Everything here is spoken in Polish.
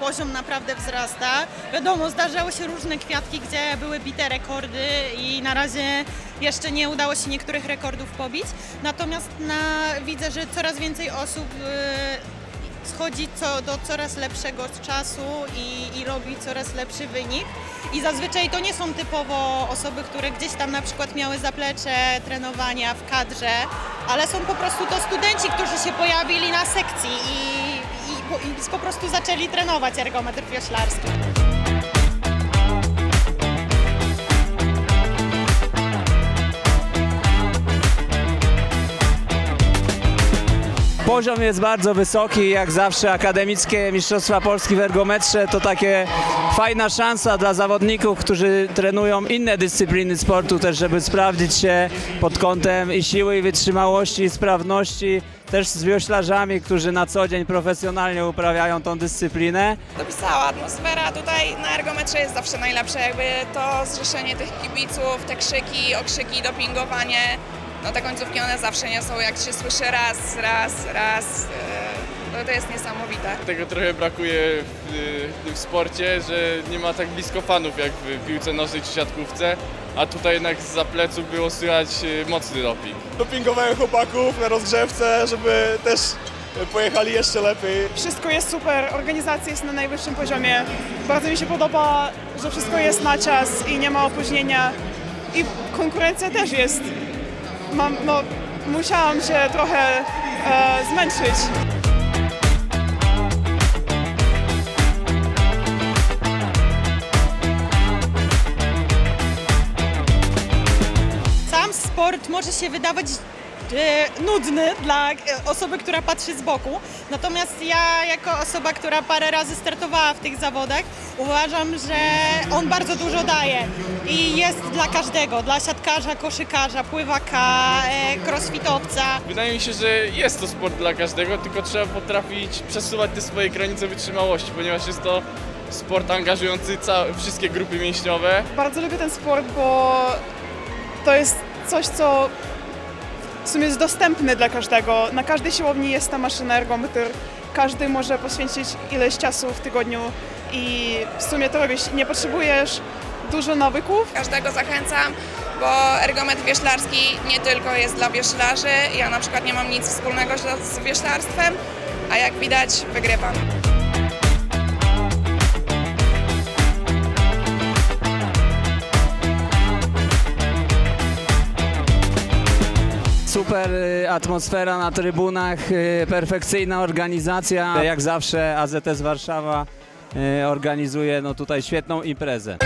poziom naprawdę wzrasta. Wiadomo, zdarzały się różne kwiatki, gdzie były bite rekordy i na razie jeszcze nie udało się niektórych rekordów pobić. Natomiast na, widzę, że coraz więcej osób e, schodzi co, do coraz lepszego czasu i, i robi coraz lepszy wynik. I zazwyczaj to nie są typowo osoby, które gdzieś tam na przykład miały zaplecze trenowania w kadrze, ale są po prostu to studenci, którzy się pojawili na sekcji i, i, i po prostu zaczęli trenować ergometr wioślarski. Poziom jest bardzo wysoki, jak zawsze akademickie Mistrzostwa Polski w ergometrze to takie fajna szansa dla zawodników, którzy trenują inne dyscypliny sportu też, żeby sprawdzić się pod kątem i siły, i wytrzymałości, i sprawności, też z wioślarzami, którzy na co dzień profesjonalnie uprawiają tą dyscyplinę. dopisała. Atmosfera tutaj na ergometrze jest zawsze najlepsza. Jakby to zrzeszenie tych kibiców, te krzyki, okrzyki, dopingowanie. No te końcówki one zawsze nie są, jak się słyszy raz, raz, raz. E, No to jest niesamowite. Tego trochę brakuje w, w sporcie, że nie ma tak blisko fanów jak w piłce nożnej czy siatkówce, a tutaj jednak za pleców było słychać y, mocny doping. dopingowałem chłopaków na rozgrzewce, żeby też pojechali jeszcze lepiej. Wszystko jest super, organizacja jest na najwyższym poziomie. Bardzo mi się podoba, że wszystko jest na czas i nie ma opóźnienia. I konkurencja też jest. Mam, no, musiałam się trochę e, zmęczyć. Sport może się wydawać e, nudny dla e, osoby, która patrzy z boku. Natomiast ja, jako osoba, która parę razy startowała w tych zawodach, uważam, że on bardzo dużo daje i jest dla każdego, dla siatkarza, koszykarza, pływaka, e, crossfitowca. Wydaje mi się, że jest to sport dla każdego, tylko trzeba potrafić przesuwać te swoje granice wytrzymałości, ponieważ jest to sport angażujący wszystkie grupy mięśniowe. Bardzo lubię ten sport, bo to jest coś, co w sumie jest dostępne dla każdego. Na każdej siłowni jest ta maszyna ergometr. Każdy może poświęcić ileś czasu w tygodniu i w sumie to robisz. Nie potrzebujesz dużo nawyków, Każdego zachęcam, bo ergometr wioślarski nie tylko jest dla wioślarzy. Ja na przykład nie mam nic wspólnego z wioślarstwem, a jak widać wygrywam. Super y, atmosfera na trybunach, y, perfekcyjna organizacja. Jak zawsze AZS Warszawa y, organizuje no tutaj świetną imprezę.